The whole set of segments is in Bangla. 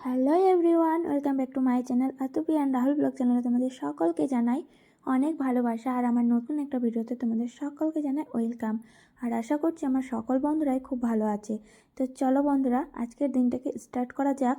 Hello everyone, welcome back to my channel Atupi and Rahul blog চ্যানেলে তোমাদের সকলকে জানাই অনেক ভালোবাসা, আর আমার নতুন একটা ভিডিওতে তোমাদের সকলকে জানাই ওয়েলকাম। আর আশা করছি আমার সকল বন্ধুরাই খুব ভালো আছে। তো চলো বন্ধুরা, আজকের দিনটাকে স্টার্ট করা যাক।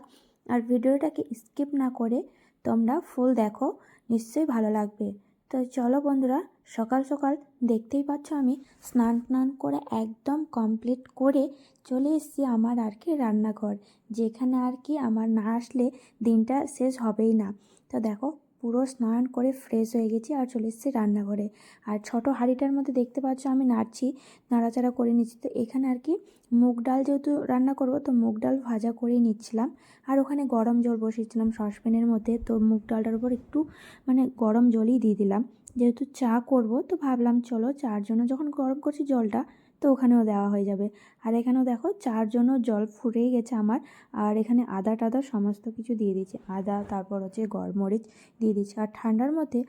আর ভিডিওটাকে স্কিপ না করে তোমরা ফুল দেখো, নিশ্চয়ই ভালো লাগবে। তো চলো বন্ধুরা সকাল সকাল দেখতেই পাচ্ছ আমি স্নান টান করে একদম কমপ্লিট করে চলে এসেছি আমার আর কি রান্নাঘর। যেখানে আর কি আমার না আসলে দিনটা শেষ হবেই না। তো দেখো পুরো স্নান করে ফ্রেশ হয়ে গেছি আর চলে এসেছি রান্নাঘরে। আর ছোট হাঁড়িটার মধ্যে দেখতে পাচ্ছ আমি নাড়ছি, নাড়াচাড়া করে নিচ্ছি। তো এখানে আর কি মুগ ডাল যেহেতু রান্না করব, তো মুগ ডাল ভাজা করেই নিচ্ছিলাম। আর ওখানে গরম জল বসিয়েছিলাম সসপ্যানের মধ্যে, তো মুগ ডালটার উপর একটু মানে গরম জলই দিয়ে দিলাম। যেহেতু চা করব, তো ভাবলাম চলো চার জন্য যখন গরম করছি জলটা তো ওখানেও দেওয়া হয়ে যাবে। আর এখানেও দেখো চার জন্য জল ফুরিয়ে গেছে আমার। আর এখানে আদা টাদা সমস্ত কিছু দিয়ে দিচ্ছি আদা, তারপর হচ্ছে গরমরিচ দিয়ে দিচ্ছি আর ঠান্ডার মধ্যে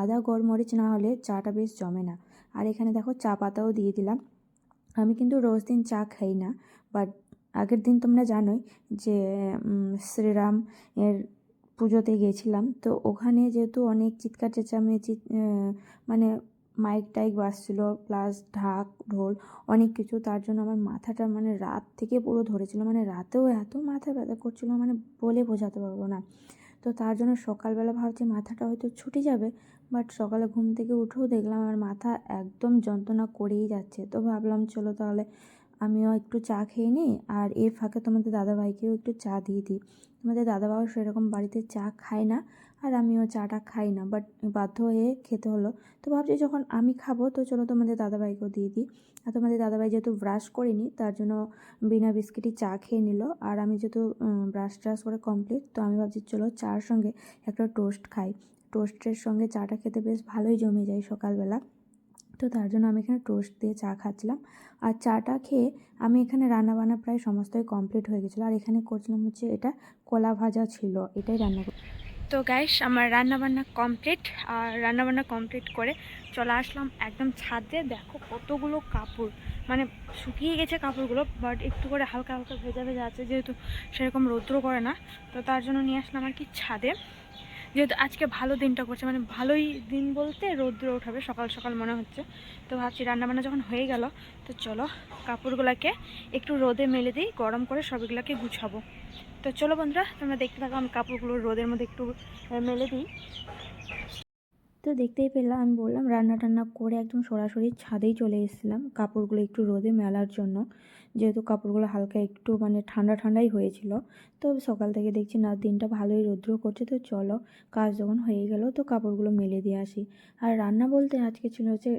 আদা গরমরিচ না হলে চাটা বেশ জমে না। আর এখানে দেখো চা পাতাও দিয়ে দিলাম। আমি কিন্তু রোজ দিন চা খাই না। বাট আগের দিন তোমরা জানোই যে শ্রীরাম এর পুজোতে গেছিলাম। তো ওখানে যেহেতু অনেক চিৎকার চেঁচামেচি মানে মাইক টাইক বাজছিল প্লাস ঢাক, ঢোল, অনেক কিছু। তার জন্য আমার মাথাটা মানে রাত থেকে পুরো ধরেছিল। মানে রাতেও এত মাথা ব্যথা করছিল মানে বলে বোঝাতে পারব না। তো তার জন্য সকালবেলা ভাবছি মাথাটা হয়তো ছুটি যাবে বাট সকালে ঘুম থেকে উঠেও দেখলাম আমার মাথা একদম যন্ত্রণা করেই যাচ্ছে। তো ভাবলাম, চলো তাহলে আমিও একটু চা খেয়ে নিই আর এর ফাঁকে তোমাদের দাদাভাইকেও একটু চা দিয়ে দিই। তোমাদের দাদাভাইও সেরকম বাড়িতে চা খায় না আর আমিও চাটা খাই না বাট বাধ্য হয়ে খেতে হলো। তো ভাবছি যখন আমি খাব তো চলো তোমাদের দাদাভাইকেও দিয়ে দিই। আর তোমাদের দাদাভাই যেহেতু ব্রাশ করিনি তার জন্য বিনা বিস্কিটই চা খেয়ে নিল। আর আমি যেহেতু ব্রাশ ট্রাশ করে কমপ্লিট তো আমি ভাবছি চলো চার সঙ্গে একটা টোস্ট খাই। টোস্টের সঙ্গে চাটা খেতে বেশ ভালোই জমে যায় সকালবেলা। তো তার জন্য আমি এখানে টোস্ট দিয়ে চা খাচ্ছিলাম। আর চাটা খেয়ে আমি এখানে রান্নাবান্না প্রায় সমস্তই কমপ্লিট হয়ে গেছিল। আর এখানে করছিলাম হচ্ছে এটা কলা ভাজা ছিল, এটাই রান্না তো গাইস আমার রান্নাবান্না কমপ্লিট আর রান্নাবান্না কমপ্লিট করে চলে আসলাম একদম ছাদে। দেখো কতগুলো কাপড় মানে শুকিয়ে গেছে কাপড়গুলো বাট একটু করে হালকা হালকা ভেজা ভেজা আছে, যেহেতু সেরকম রৌদ্র করে না। তো তার জন্য নিয়ে আসলাম আর কি ছাদে। যেহেতু আজকে ভালো দিনটা করছে মানে ভালোই দিন বলতে রৌদ্র উঠাবে, সকাল সকাল মনে হচ্ছে। তো ভাবছি রান্নাবান্না যখন হয়ে গেল, তো চলো কাপড়গুলোকে একটু রোদে মেলে দিই, গরম করে সবগুলোকে গুছাবো। তো চলো বন্ধুরা, তোমরা দেখতে থাকো, আমি কাপড়গুলো রোদের মধ্যে একটু মেলে দিই। তো দেখতেই পেলাম, আমি বললাম রান্না টান্না করে একদম সরাসরি ছাদেই চলে এসেছিলাম, কাপড়গুলো একটু রোদে মেলার জন্য। যেহেতু কাপড়গুলো হালকা একটু মানে ঠান্ডা ঠান্ডাই হয়েছিল, তো সকাল থেকে দেখছি না, দিনটা ভালোই রৌদ্র করছে, তো চলো কাজ যখন হয়ে গেল তো কাপড়গুলো মেলে দিয়ে আসি। আর রান্না বলতে আজকে ছিল হচ্ছে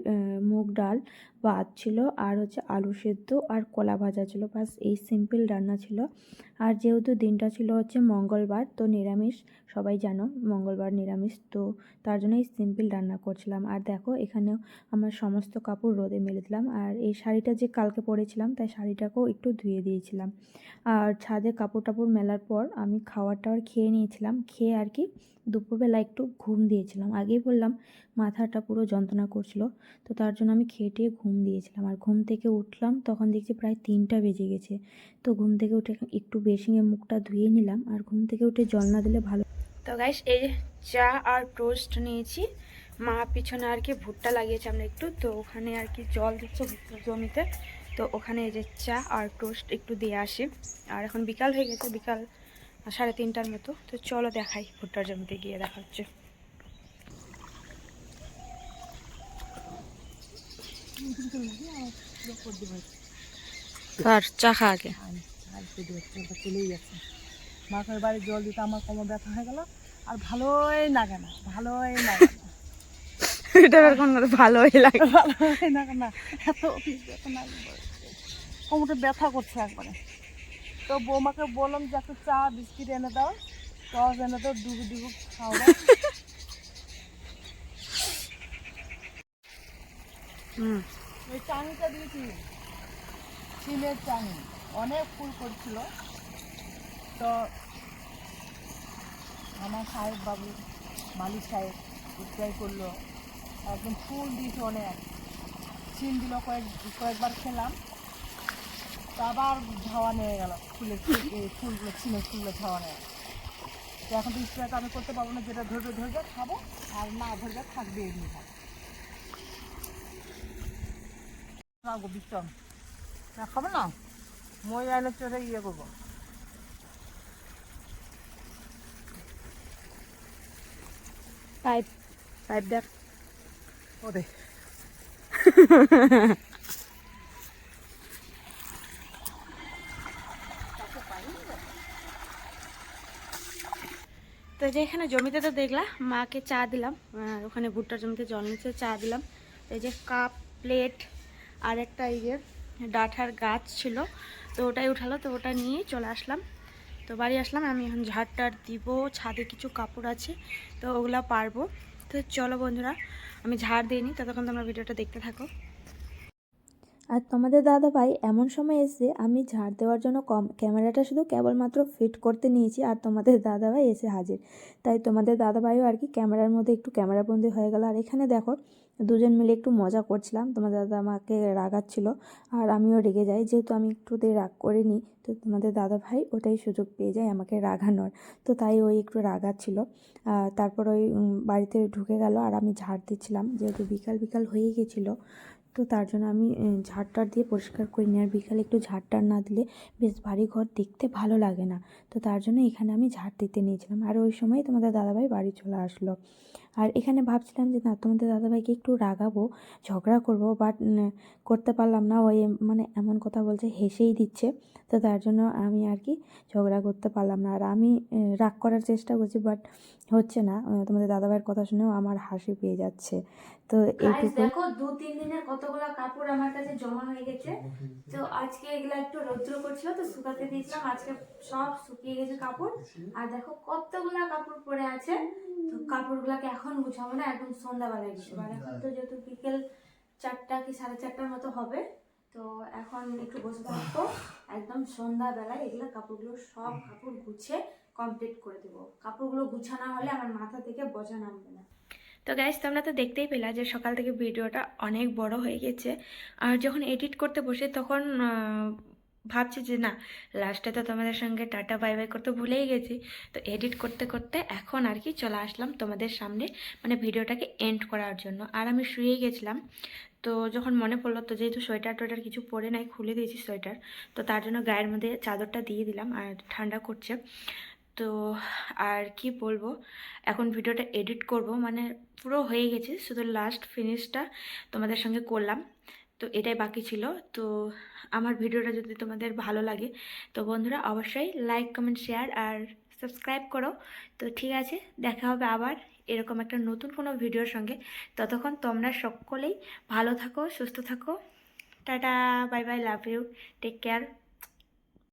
মুগ ডাল, ভাত ছিল আর হচ্ছে আলু সেদ্ধ আর কলা ভাজা ছিল বাস এই সিম্পল রান্না ছিল। আর যেহেতু দিনটা ছিল হচ্ছে মঙ্গলবার, তো নিরামিষ, সবাই জানো মঙ্গলবার নিরামিষ, তো তার জন্য এই সিম্পল রান্না করছিলাম। আর দেখো এখানেও আমার সমস্ত কাপড় রোদে মেলে দিলাম। আর এই শাড়িটা যে কালকে পরেছিলাম, তাই শাড়িটাকেও একটু ধুয়ে দিয়েছিলাম। আর ছাদে কাপড় টাপড় মেলার পর আমি খাবার টাওয়ার খেয়ে নিয়েছিলাম। খেয়ে আর কি দুপুরবেলা একটু ঘুম দিয়েছিলাম। আগেই বললাম, মাথাটা পুরো যন্ত্রণা করছিল। তো তার জন্য আমি খেয়ে ঘুম দিয়েছিলাম। আর ঘুম থেকে উঠলাম, তখন দেখছি প্রায় তিনটা বেজে গেছে। তো ঘুম থেকে উঠে একটু বেসিংয়ে মুখটা ধুয়ে নিলাম। আর ঘুম থেকে উঠে জল না দিলে ভালো তো গাইস এই চা আর টোস্ট নিয়েছি। মা পিছনে আর কি ভুট্টা লাগিয়েছে আমরা একটু। তো ওখানে আর কি জল দিচ্ছে জমিতে। তো ওখানে এই যে চা আর টোস্ট একটু দিয়ে আসি। আর এখন বিকাল হয়ে গেছে বিকাল সাড়ে তিনটার মতো। তো চলো দেখাই ভুট্টার জমিতে গিয়ে দেখা হচ্ছে। আর চা খা আগে। চলেই বাড়ি জল দিতে আমার কোমর ব্যথা হয়ে গেল আর ভালোই লাগে না ভালোই লাগে না। এটা এখন ভালোই লাগে ভালোই লাগে না এত অফিস ব্যথা না কোমরটা ব্যথা করছে একবারে। তো বৌমাকে বললাম যে একটা চা বিস্কিট এনে দাও। টস এনে দাও ডুবু ডুবু খাওয়া হুম। ওই চাঙিটা দিয়েছি। চিনের চাঙি অনেক ফুল করছিল। তো আমার সাহেব বাবু মালিক সাহেব ট্রাই করল। একদম ফুল দিয়েছে অনেক। চিন দিল কয়েক কয়েকবার খেলাম। আবার ঝাওয়া নিয়ে গেল। ফুলের ফুল- ফুলগুলো চিনের ফুলগুলো ঝাওয়া নিয়ে। তো এখন তো স্প্রেটা আমি করতে পারব না যেটা ধরবে ধরবে খাব। আর না ধরবে থাকবে এমনি খাব রাখব বিস্তর না খাব না? মই আইনে চড়ে ইয়ে করব। পাইপ। পাইপ দেখ। ও দে। যে এখানে জমিতে তো দেখলাম মাকে চা দিলাম ওখানে ভুট্টার জমিতে জল নিচে চা দিলাম। এই যে কাপ, প্লেট, আর একটা এই যে ডাঁঠার গাছ ছিল, তো ওটাই উঠালো, তো ওটা নিয়ে চলে আসলাম। তো বাড়ি আসলাম, আমি এখন ঝাড়টার দিব, ছাদে কিছু কাপড় আছে, তো ওগুলা পারব। তো চলো বন্ধুরা, আমি ঝাড় দিইনি ততক্ষণ তোমরা ভিডিওটা দেখতে থাকো। আর তোমাদের দাদা ভাই এমন সময় এসে আমি ঝাড় দেওয়ার জন্য কম, ক্যামেরাটা শুধু কেবলমাত্র ফিট করতে নিয়েছি আর তোমাদের দাদা ভাই এসে হাজির। তাই তোমাদের দাদা ভাইও আর কি ক্যামেরার মধ্যে একটু ক্যামেরাবন্দি হয়ে গেল। আর এখানে দেখো, দুজন মিলে একটু মজা করছিলাম। তোমাদের দাদা আমাকে রাগাচ্ছিল আর আমিও রেগে যাই। যেহেতু আমি একটুতে রাগ করিনি, তো তোমাদের দাদা ভাই ওটাই সুযোগ পেয়ে যায় আমাকে রাগানোর। তো তাই ওই একটু রাগাচ্ছিল। তারপর ওই বাড়িতে ঢুকে গেল আর আমি ঝাড় দিচ্ছিলাম। যেহেতু বিকাল বিকাল হয়ে গেছিল। তো তার জন্য আমি ঝাড় ঝাড়টার দিয়ে পরিষ্কার করি নি আর বিকালে একটু ঝাড়টার না দিলে বেশ বাড়ি ঘর দেখতে ভালো লাগে না। তো তার জন্য এখানে আমি ঝাড় দিতে নিয়েছিলাম। আর ওই সময় তোমাদের দাদাভাই বাড়ি চলে আসলো। আর এখানে ভাবছিলাম যে না তোমাদের দাদাভাইকে একটু রাগাবো ঝগড়া করব বাট করতে পারলাম না। ওই মানে এমন কথা বলছে হেসেই দিচ্ছে। তো তার জন্য আমি আর কি ঝগড়া করতে পারলাম না। আর আমি রাগ করার চেষ্টা করছি বাট হচ্ছে না। তোমাদের দাদাভাইয়ের কথা শুনেও আমার হাসি পেয়ে যাচ্ছে। তো এইটুকু দেখো দু তিন দিনের কতগুলো কাপড় আমার কাছে জমা হয়ে গেছে। তো আজকে এগুলা একটু রৌদ্র করছিল তো শুকাতে দিয়েছিলাম। আজকে সব শুকিয়ে গেছে কাপড়। আর দেখো কতগুলা কাপড় পরে আছে। তো কাপড়গুলোকে এখন গুছাবো না একদম সন্ধ্যাবেলায় গুছাবো আর এখন তো যেহেতু বিকেল চারটা কি সাড়ে চারটার মতো হবে তো এখন একটু বসে থাকব। একদম সন্ধ্যাবেলায় এগুলো কাপড়গুলো সব কাপড় গুছিয়ে কমপ্লিট করে দেবো। কাপড়গুলো গুছানো হলে আমার মাথা থেকে বোঝা নামবে না। তো গাইজ তোমরা তো দেখতেই পেলা যে সকাল থেকে ভিডিওটা অনেক বড় হয়ে গেছে। আর যখন এডিট করতে বসে তখন ভাবছি যে না লাস্টে তো তোমাদের সঙ্গে টাটা বাই বাই করতে ভুলেই গেছি। তো এডিট করতে করতে এখন আর কি চলে আসলাম তোমাদের সামনে মানে ভিডিওটাকে এন্ড করার জন্য। আর আমি শুয়ে গেছিলাম, তো যখন মনে পড়ল, তো যেহেতু সোয়েটার টোয়েটার কিছু পরে নাই, খুলে দিয়েছি সোয়েটার, তো তার জন্য গায়ের মধ্যে চাদরটা দিয়ে দিলাম আর ঠান্ডা করছে। তো আর কি বলব, এখন ভিডিওটা এডিট করব মানে পুরো হয়ে গেছে, শুধু লাস্ট ফিনিশটা তোমাদের সঙ্গে করলাম। তো এটাই বাকি ছিল। তো আমার ভিডিওটা যদি তোমাদের ভালো লাগে, তো বন্ধুরা অবশ্যই লাইক কমেন্ট শেয়ার আর সাবস্ক্রাইব করো। তো ঠিক আছে, দেখা হবে আবার এরকম একটা নতুন কোনো ভিডিওর সঙ্গে। ততক্ষণ তোমরা সকলেই ভালো থাকো, সুস্থ থাকো। Tata bye bye love you take care